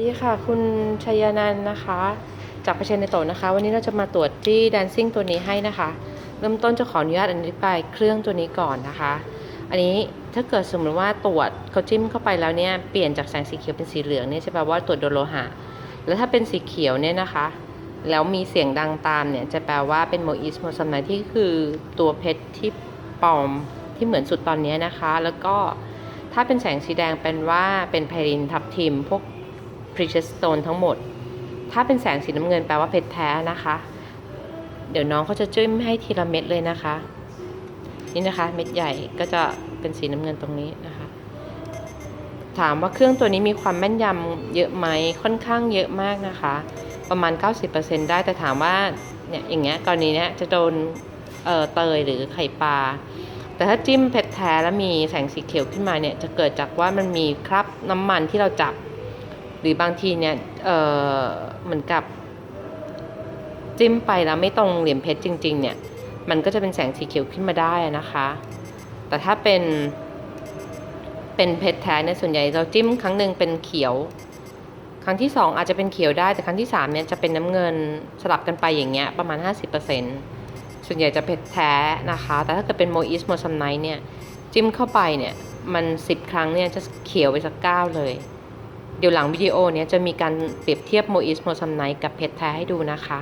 ดีค่ะ คุณชัยนันท์นะคะ จากประเชนในโตนะคะ วันนี้เราจะมาตรวจที่ Dancing ตัวนี้ให้นะคะ เริ่มต้นจะขออนุญาตอธิบายเครื่องตัวนี้ก่อนนะคะ อันนี้ถ้าเกิดสมมติว่าตรวจเขาจิ้มเข้าไปแล้วเนี่ยเปลี่ยนจากแสงสีเขียวเป็นสีเหลืองเนี่ยจะแปลว่าตรวจโดนโลหะ แล้วถ้าเป็นสีเขียวเนี่ยนะคะ แล้วมีเสียงดังตามเนี่ยจะแปลว่าเป็นโมอิสโมซัมไนที่คือตัวเพชรที่ปลอมที่เหมือนสุดตอนนี้นะคะ แล้วก็ถ้าเป็นแสงสีแดงเป็นว่าเป็นไพรินทับทิมพวก precious stone ทั้งหมด ถ้าเป็นแสงสีน้ำเงินแปลว่าเพชรแท้นะคะ เดี๋ยวน้องเขาจะจิ้มให้ทีละเม็ดเลยนะคะ นี่นะคะเม็ดใหญ่ก็จะเป็นสีน้ำเงินตรงนี้นะคะ ถามว่าเครื่องตัวนี้มีความแม่นยำเยอะไหมค่อนข้างเยอะมากนะคะ ประมาณ 90%ได้แต่ถามว่าเนี่ยอย่างเงี้ยกรณีเนี้ยจะโดนเอ่อเตยหรือไข่ปลาแต่ถ้าจิ้มเพชรแท้แล้วมีแสงสีเขียวขึ้นมาเนี่ยจะเกิดจากว่ามันมีคราบน้ำมันที่เราจับ หรือบางทีเนี่ยเอ่อเหมือนกับ จิ้มไปแล้วไม่ตรงเหลี่ยมเพชรจริง ๆ เนี่ย มันก็จะเป็นแสงสีเขียวขึ้นมาได้นะคะ แต่ถ้าเป็น เป็นเพชรแท้เนี่ยส่วนใหญ่เราจิ้มครั้งหนึ่งเป็นเขียว ครั้งที่สองอาจจะเป็นเขียวได้แต่ครั้งที่สามเนี่ยจะเป็นน้ำเงินสลับกันไปอย่างเงี้ยประมาณ 50%ส่วนใหญ่จะเพชรแท้นะคะ แต่ถ้าเกิดเป็นโมอิสโมซัมไนท์เนี่ยจิ้มเข้าไปเนี่ยมัน 10 ครั้งเนี่ยจะเขียวไปสักเก้าเลย เดี๋ยวหลังวิดีโอเนี้ยจะมีการเปรียบเทียบโมอิสโมซัมไนท์กับเพชรแท้ให้ดูนะคะ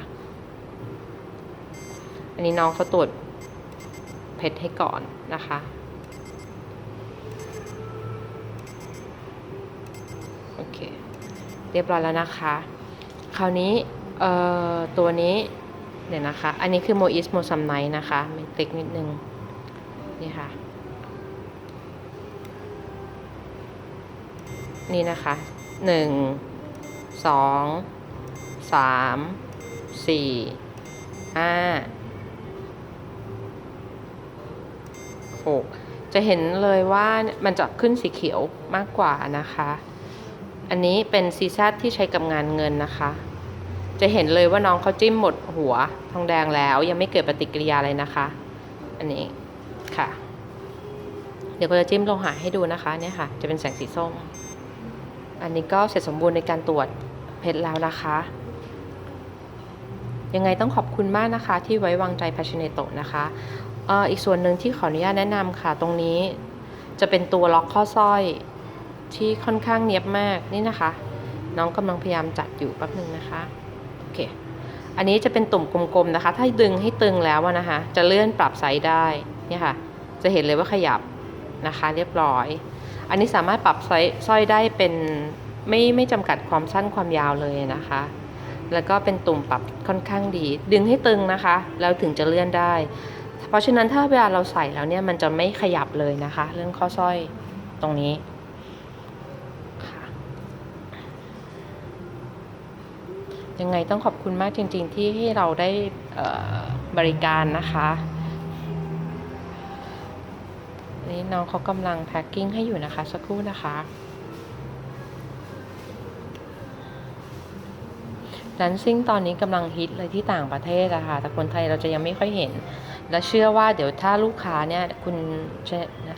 อันนี้น้องเขาตรวจเพชรให้ก่อนนะคะโอเคเรียบร้อยแล้วนะคะ คราวนี้เอ่อตัวนี้เดี๋ยวนะคะ อันนี้คือโมอิสโมซัมไนนะคะไม่ติ๊กนิดนึงนี่ค่ะนี่นะคะ หนึ่งสองสามสี่ห้าหกจะเห็นเลยว่ามันจะขึ้นสีเขียวมากกว่านะคะ อันนี้เป็นซีซัที่ใช้กับงานเงินนะคะ จะเห็นเลยว่าน้องเขาจิ้มหมดหัวทองแดงแล้ว ยังไม่เกิดปฏิกิริยาอะไรนะคะ อันนี้ค่ะ เดี๋ยวก็จะจิ้มโลหะให้ดูนะคะเนี่ยค่ะ จะเป็นแสงสีส้ม อันนี้ก็เสร็จสมบูรณ์ในการตรวจเพชรแล้วนะคะ ยังไงต้องขอบคุณมากนะคะที่ไว้วางใจ Passionato นะคะเอ่ออีกส่วนหนึ่งที่ขออนุญาตแนะนำค่ะ ตรงนี้จะเป็นตัวล็อกข้อสร้อยที่ค่อนข้างเนียบมากนี่นะคะ น้องกำลังพยายามจัดอยู่แป๊บหนึ่งนะคะโอเคอันนี้จะเป็นตุ่มกลมๆนะคะ ถ้าดึงให้ตึงแล้วอะนะคะ จะเลื่อนปรับไซส์ได้เนี่ยค่ะ จะเห็นเลยว่าขยับนะคะ เรียบร้อย อันนี้สามารถปรับไซส์สร้อยได้เป็นไม่ไม่จำกัดความสั้นความยาวเลยนะคะ แล้วก็เป็นตุ่มปรับค่อนข้างดี ดึงให้ตึงนะคะ แล้วถึงจะเลื่อนได้ เพราะฉะนั้นถ้าเวลาเราใส่แล้วเนี่ยมันจะไม่ขยับเลยนะคะ เรื่องข้อสร้อยตรงนี้ยังไงต้องขอบคุณมากจริง ๆ ที่ให้เราได้บริการนะคะ นี่น้องเขากำลังแพ็คกิ้งให้อยู่นะคะ สักครู่นะคะดันซิ่งตอนนี้กำลังฮิตเลยที่ต่างประเทศอะค่ะ แต่คนไทยเราจะยังไม่ค่อยเห็น และเชื่อว่าเดี๋ยวถ้าลูกค้าเนี่ยคุณชนะ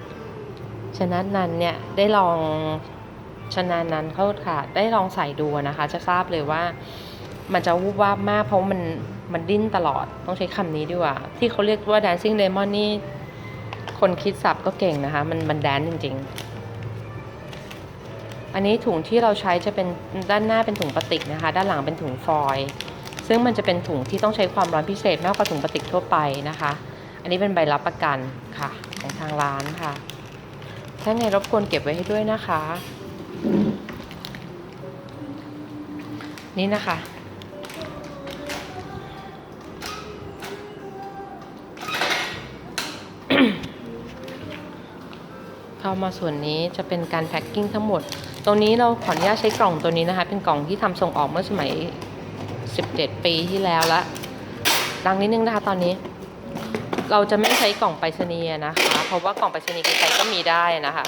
ชนะนันเนี่ยได้ลองชนะนันเขาค่ะ ได้ลองใส่ดูนะคะ จะทราบเลยว่ามันจะวูบวาบมากเพราะมันมันดิ้นตลอดต้องใช้คำนี้ดีกว่า ที่เขาเรียกว่า dancing lemon นี่ คนคิดศัพท์ก็เก่งนะคะ มันมันแดนจริง ๆ อันนี้ถุงที่เราใช้จะเป็นด้านหน้าเป็นถุงพลาสติกนะคะ ด้านหลังเป็นถุงฟอยล์ซึ่งมันจะเป็นถุงที่ต้องใช้ความร้อนพิเศษมากกว่าถุงพลาสติกทั่วไปนะคะ อันนี้เป็นใบรับประกันค่ะ ของทางร้านค่ะ ถ้าไงรบกวนเก็บไว้ให้ด้วยนะคะ นี่นะคะ เข้ามาส่วนนี้จะเป็นการแพ็คกิ้งทั้งหมด ตรงนี้เราขออนุญาตใช้กล่องตัวนี้นะคะ เป็นกล่องที่ทำส่งออกเมื่อสมัย 17 ปีที่แล้วละ ดังนิดนึงนะคะตอนนี้ เราจะไม่ใช้กล่องไปรษณีย์นะคะ เพราะว่ากล่องไปรษณีย์ใครก็มีได้นะคะ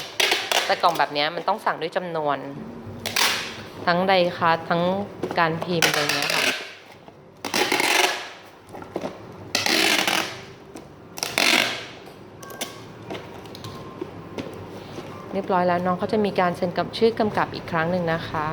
แต่กล่องแบบเนี้ยมันต้องสั่งด้วยจำนวน ทั้งไดคัสทั้งการพิมพ์อะไรเงี้ย เรียบร้อยแล้วน้องเขาจะมีการเซ็นกับชื่อกำกับอีกครั้งหนึ่งนะคะ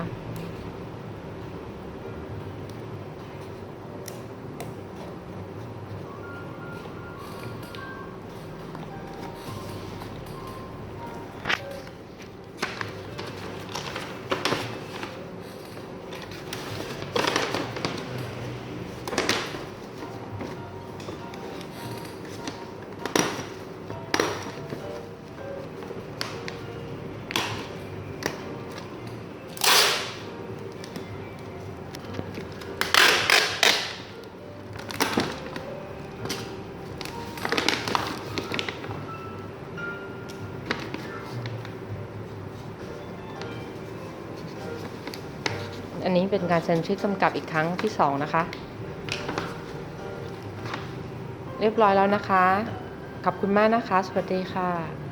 อันนี้เป็นการเซ็นชื่อกำกับอีกครั้งที่สองนะคะ เรียบร้อยแล้วนะคะ ขอบคุณมากนะคะ สวัสดีค่ะ